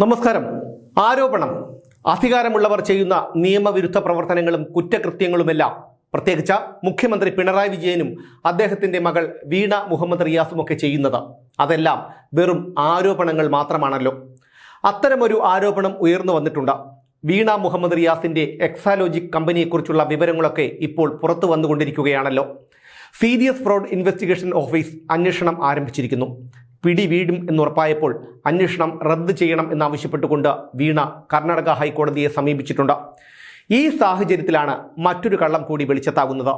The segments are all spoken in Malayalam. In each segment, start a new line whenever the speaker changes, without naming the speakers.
നമസ്കാരം. ആരോപണം. അധികാരമുള്ളവർ ചെയ്യുന്ന നിയമവിരുദ്ധ പ്രവർത്തനങ്ങളും കുറ്റകൃത്യങ്ങളുമെല്ലാം. പ്രത്യേകിച്ച് മുഖ്യമന്ത്രി പിണറായി വിജയനും അദ്ദേഹത്തിന്റെ മകൾ വീണ മുഹമ്മദ് റിയാസും ഒക്കെ ചെയ്യുന്നത്. അതെല്ലാം വെറും ആരോപണങ്ങൾ മാത്രമാണല്ലോ. അത്തരമൊരു ആരോപണം ഉയർന്നു വന്നിട്ടുണ്ട്. വീണ മുഹമ്മദ് റിയാസിന്റെ എക്സാലോജിക് കമ്പനിയെക്കുറിച്ചുള്ള വിവരങ്ങളൊക്കെ ഇപ്പോൾ പുറത്തു വന്നുകൊണ്ടിരിക്കുകയാണല്ലോ. സീരിയസ് ഫ്രോഡ് ഇൻവെസ്റ്റിഗേഷൻ ഓഫീസ് അന്വേഷണം ആരംഭിച്ചിരിക്കുന്നു. പിടി വീടും എന്നുറപ്പായപ്പോൾ അന്വേഷണം റദ്ദ് ചെയ്യണം എന്നാവശ്യപ്പെട്ടുകൊണ്ട് വീണ കർണാടക ഹൈക്കോടതിയെ സമീപിച്ചിട്ടുണ്ട്. ഈ സാഹചര്യത്തിലാണ് മറ്റൊരു കള്ളം കൂടി വെളിച്ചത്താകുന്നത്.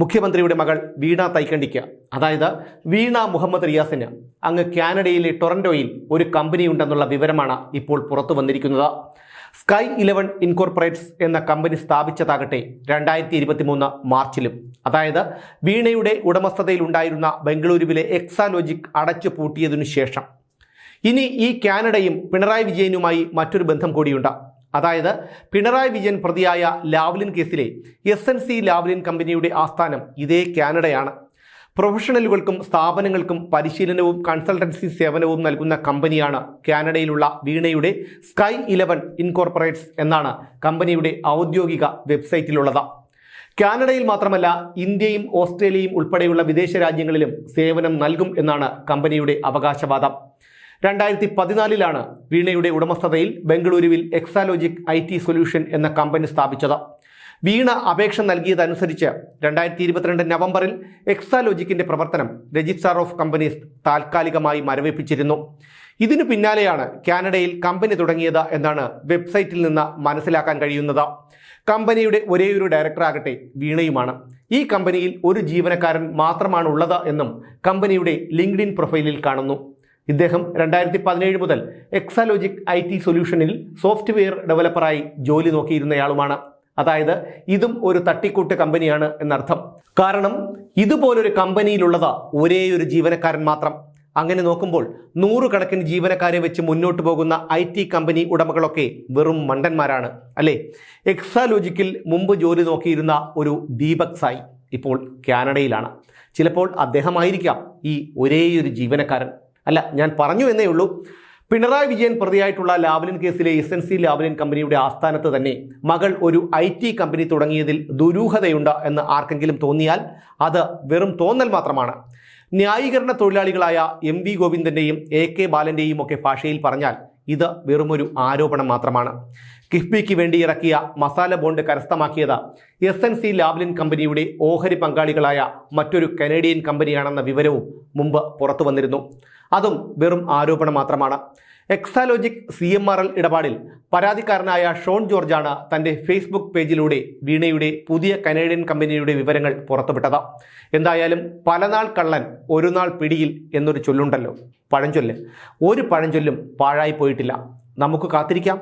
മുഖ്യമന്ത്രിയുടെ മകൾ വീണ തൈക്കണ്ടിക്ക്. അതായത് വീണ മുഹമ്മദ് റിയാസിന് അങ്ങ് കാനഡയിലെ ടൊറന്റോയിൽ ഒരു കമ്പനി ഉണ്ടെന്നുള്ള വിവരമാണ് ഇപ്പോൾ പുറത്തു വന്നിരിക്കുന്നത്. സ്കൈ ഇലവൻ ഇൻകോർപ്പറേറ്റ്സ് എന്ന കമ്പനി സ്ഥാപിച്ചതാകട്ടെ രണ്ടായിരത്തി ഇരുപത്തി മൂന്ന് മാർച്ചിലും. അതായത് വീണയുടെ ഉടമസ്ഥതയിലുണ്ടായിരുന്ന ബംഗളൂരുവിലെ എക്സാലോജിക് അടച്ചു പൂട്ടിയതിനു ശേഷം. ഇനി ഈ കാനഡയും പിണറായി വിജയനുമായി മറ്റൊരു ബന്ധം കൂടിയുണ്ട്. അതായത് പിണറായി വിജയൻ പ്രതിയായ ലാവ്ലിൻ കേസിലെ എസ് എൻ സി ലാവ്ലിൻ കമ്പനിയുടെ ആസ്ഥാനം ഇതേ കാനഡയാണ്. പ്രൊഫഷണലുകൾക്കും സ്ഥാപനങ്ങൾക്കും പരിശീലനവും കൺസൾട്ടൻസി സേവനവും നൽകുന്ന കമ്പനിയാണ് കാനഡയിലുള്ള വീണയുടെ സ്കൈ ഇലവൻ ഇൻകോർപ്പറേറ്റ്സ് എന്നാണ് കമ്പനിയുടെ ഔദ്യോഗിക വെബ്സൈറ്റിലുള്ളത്. കാനഡയിൽ മാത്രമല്ല ഇന്ത്യയും ഓസ്ട്രേലിയയും ഉൾപ്പെടെയുള്ള വിദേശ രാജ്യങ്ങളിലും സേവനം നൽകും എന്നാണ് കമ്പനിയുടെ അവകാശവാദം. രണ്ടായിരത്തി പതിനാലിലാണ് വീണയുടെ ഉടമസ്ഥതയിൽ ബംഗളൂരുവിൽ എക്സാലോജിക് ഐ ടി സൊല്യൂഷൻ എന്ന കമ്പനി സ്ഥാപിച്ചത്. വീണ അപേക്ഷ നൽകിയതനുസരിച്ച് രണ്ടായിരത്തി ഇരുപത്തിരണ്ട് നവംബറിൽ എക്സാലോജിക്കിന്റെ പ്രവർത്തനം രജിസ്ട്രാർ ഓഫ് കമ്പനീസ് താൽക്കാലികമായി മരവിപ്പിച്ചിരുന്നു. ഇതിനു പിന്നാലെയാണ് കാനഡയിൽ കമ്പനി തുടങ്ങിയത് എന്നാണ് വെബ്സൈറ്റിൽ നിന്ന് മനസ്സിലാക്കാൻ കഴിയുന്നത്. കമ്പനിയുടെ ഒരേയൊരു ഡയറക്ടറാകട്ടെ വീണയുമാണ്. ഈ കമ്പനിയിൽ ഒരു ജീവനക്കാരൻ മാത്രമാണ് ഉള്ളത് എന്നും കമ്പനിയുടെ ലിങ്ക്ഡിൻ പ്രൊഫൈലിൽ കാണുന്നു. ഇദ്ദേഹം രണ്ടായിരത്തി പതിനേഴ് മുതൽ എക്സാലോജിക് ഐ ടി സൊല്യൂഷനിൽ സോഫ്റ്റ്വെയർ ഡെവലപ്പറായി ജോലി നോക്കിയിരുന്നയാളുമാണ്. അതായത് ഇതും ഒരു തട്ടിക്കൂട്ട് കമ്പനിയാണ് എന്നർത്ഥം. കാരണം ഇതുപോലൊരു കമ്പനിയിലുള്ളത് ഒരേ ഒരു ജീവനക്കാരൻ മാത്രം. അങ്ങനെ നോക്കുമ്പോൾ നൂറുകണക്കിന് ജീവനക്കാരെ വെച്ച് മുന്നോട്ട് പോകുന്ന ഐ ടി കമ്പനി ഉടമകളൊക്കെ വെറും മണ്ടന്മാരാണ് അല്ലേ? എക്സാലോജിക്കിൽ മുമ്പ് ജോലി നോക്കിയിരുന്ന ഒരു ദീപക് സായി ഇപ്പോൾ കാനഡയിലാണ്. ചിലപ്പോൾ അദ്ദേഹമായിരിക്കാം ഈ ഒരേയൊരു ജീവനക്കാരൻ. അല്ല ഞാൻ പറഞ്ഞു എന്നേ ഉള്ളൂ. പിണറായി വിജയൻ പ്രതിയായിട്ടുള്ള ലാവലിൻ കേസിലെ എസ് എൻ സി ലാവലിൻ കമ്പനിയുടെ ആസ്ഥാനത്ത് തന്നെ മകൾ ഒരു ഐ ടി കമ്പനി തുടങ്ങിയതിൽ ദുരൂഹതയുണ്ട് എന്ന് ആർക്കെങ്കിലും തോന്നിയാൽ അത് വെറും തോന്നൽ മാത്രമാണ്. ന്യായീകരണ തൊഴിലാളികളായ എം വി ഗോവിന്ദന്റെയും എ കെ ബാലന്റെയും ഒക്കെ ഭാഷയിൽ പറഞ്ഞാൽ ഇത് വെറുമൊരു ആരോപണം മാത്രമാണ്. കിഫ്ബിക്ക് വേണ്ടി ഇറക്കിയ മസാല ബോണ്ട് കരസ്ഥമാക്കിയത് എസ് എൻ സി ലാവ്ലിൻ കമ്പനിയുടെ ഓഹരി പങ്കാളികളായ മറ്റൊരു കനേഡിയൻ കമ്പനിയാണെന്ന വിവരവും മുമ്പ് പുറത്തു വന്നിരുന്നു. അതും വെറും ആരോപണം മാത്രമാണ്. Exalogic C M R L ഇടപാടിൽ പരാതിക്കാരനായ ഷോൺ ജോർജാണ് തന്റെ ഫേസ്ബുക്ക് പേജിലൂടെ വീണയുടെ പുതിയ കനേഡിയൻ കമ്പനിയുടെ വിവരങ്ങൾ പുറത്തുവിട്ടത്. എന്തായാലും പലനാൾ കള്ളൻ ഒരു നാൾ പിടിയിൽ എന്നൊരു ചൊല്ലുണ്ടല്ലോ. പഴഞ്ചൊല്ല്. ഒരു പഴഞ്ചൊല്ലും പാഴായി പോയിട്ടില്ല. നമുക്ക് കാത്തിരിക്കാം.